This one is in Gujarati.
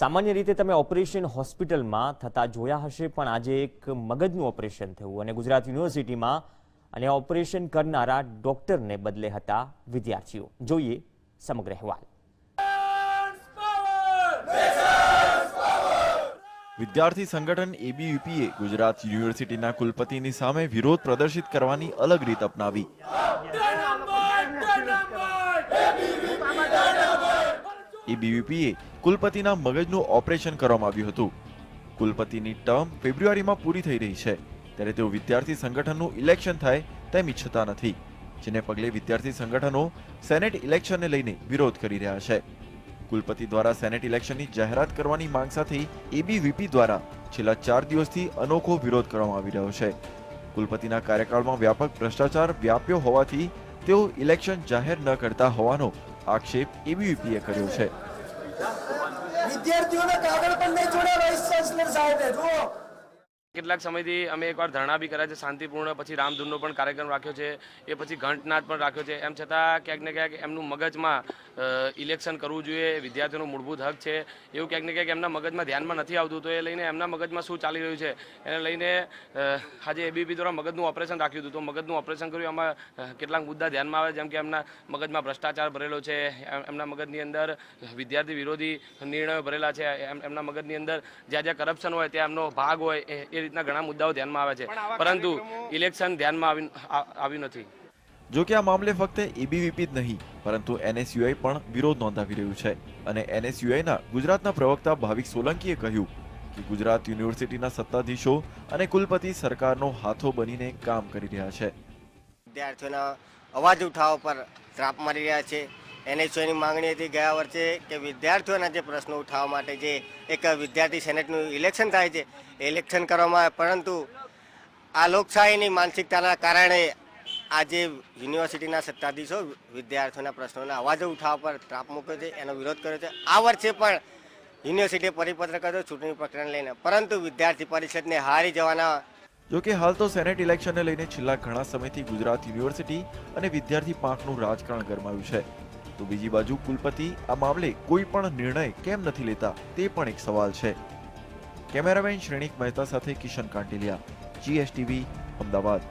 સામાન્ય રીતે તમે ઓપરેશન હોસ્પિટલમાં થતા જોયા હશે પણ આજે એક મગજનું ઓપરેશન થયું અને ગુજરાત યુનિવર્સિટીમાં અને ઓપરેશન કરનારા ડોક્ટરને બદલે હતા વિદ્યાર્થીઓ. જોઈએ સમગ્ર અહેવાલ. વિદ્યાર્થી સંગઠન એબીયુપીએ ગુજરાત યુનિવર્સિટીના કુલપતિની સામે વિરોધ પ્રદર્શિત કરવાની અલગ રીત અપનાવી. એબીવીપીએ કુલપતિના મગજનું ઓપરેશન કરવામાં આવ્યું હતું. કુલપતિની ટર્મ ફેબ્રુઆરીમાં પૂરી થઈ રહી છે. ત્યારે તેઓ વિદ્યાર્થી સંગઠનનું ઇલેક્શન થાય તેમ ઈચ્છતા નથી, જેને પગલે વિદ્યાર્થી સંગઠનો સેનેટ ઇલેક્શનને લઈને વિરોધ કરી રહ્યા છે. કુલપતિ દ્વારા સેનેટ ઇલેક્શનની જાહેરાત કરવાની માંગ સાથે એબીવીપી દ્વારા છેલ્લા ચાર દિવસથી અનોખો વિરોધ કરવામાં આવી રહ્યો છે. કુલપતિના કાર્યકાળમાં વ્યાપક ભ્રષ્ટાચાર વ્યાપ્યો હોવાથી તેઓ ઇલેક્શન જાહેર ન કરતા હોવાનો આક્ષેપ એબીવીપીએ કર્યો છે. વિદ્યાર્થીઓને કાગળ પણ નહીં જોડે વાઇસ ચાન્સલર સાહેબે. જુઓ. કેટલાક સમયથી અમે એકવાર ધરણા બી કર્યા છે શાંતિપૂર્ણ પછી રામધૂનનો પણ કાર્યક્રમ રાખ્યો છે એ પછી ઘંટનાદ પણ રાખ્યો છે. એમ છતાં ક્યાંક ને ક્યાંક એમનું મગજમાં ઇલેક્શન કરવું જોઈએ વિદ્યાર્થીઓનો મૂળભૂત હક છે. એવું ક્યાંક ને ક્યાંક એમના મગજમાં ધ્યાનમાં નથી આવતું તો એ લઈને એમના મગજમાં શું ચાલી રહ્યું છે? એને લઈને આજે એબીપી દ્વારા મગજનું ઓપરેશન રાખ્યું હતું. તો મગજનું ઓપરેશન કર્યું એમાં કેટલાક મુદ્દા ધ્યાનમાં આવે જેમ કે એમના મગજમાં ભ્રષ્ટાચાર ભરેલો છે એમ- એમના મગજની અંદર વિદ્યાર્થી વિરોધી નિર્ણયો ભરેલા છે એમ- એમના મગજની અંદર જ્યાં જ્યાં કરપ્શન હોય ત્યાં એમનો ભાગ હોય એ રીતના ઘણા મુદ્દાઓ ધ્યાનમાં આવે છે. પરંતુ ઇલેક્શન ધ્યાનમાં આવી આવ્યું નથી. જો કે આ મામલે ફક્ત એબીવીપી જ નહીં, પરંતુ એનએસયુઆઈ પણ વિરોધ નોંધાવી રહ્યું છે. અને એનએસયુઆઈના ગુજરાતના પ્રવક્તા ભાવિક સોલંકીએ કહ્યું કે ગુજરાત યુનિવર્સિટીના સત્તાધીશો અને કુલપતિ સરકારનો હાથો બનીને કામ કરી રહ્યા છે. વિદ્યાર્થીઓના અવાજ ઉઠાવવા પર ત્રાપ મારી રહ્યા છે. એનએસયુની માંગણી હતી ગયા વર્ષે કે વિદ્યાર્થીઓના જે પ્રશ્નો ઉઠાવવા માટે જે એક વિદ્યાર્થી સેનેટનું ઇલેક્શન થાય છે ઇલેક્શન કરવામાં આવે, પરંતુ આ લોકશાહીની માનસિકતાના કારણે આજે યુનિવર્સિટીના સત્તાધીશો વિદ્યાર્થીઓના પ્રશ્નોના અવાજો ઉઠાવવા પર ત્રાપ મૂક્યો છે, એનો વિરોધ કર્યો છે. આ વર્ષે પણ યુનિવર્સિટીએ પરિપત્ર કર્યો, ચૂંટણી પ્રક્રિયાને લઈને. પરંતુ વિદ્યાર્થી પરિષદને હારી જવાના જોકે હાલ તો સેનેટ ઇલેક્શનને લઈને છેલ્લા ઘણા સમયથી ગુજરાત યુનિવર્સિટી અને વિદ્યાર્થી પાંખનું રાજકારણ ગરમાયું છે. તો બીજી બાજુ કુલપતિ આ મામલે કોઈ પણ નિર્ણય કેમ નથી લેતા તે પણ એક સવાલ છે. કેમેરામેન શ્રેણિક મહેતા સાથે કિશન કાંટેલિયા, જીએસટીવી, અમદાવાદ.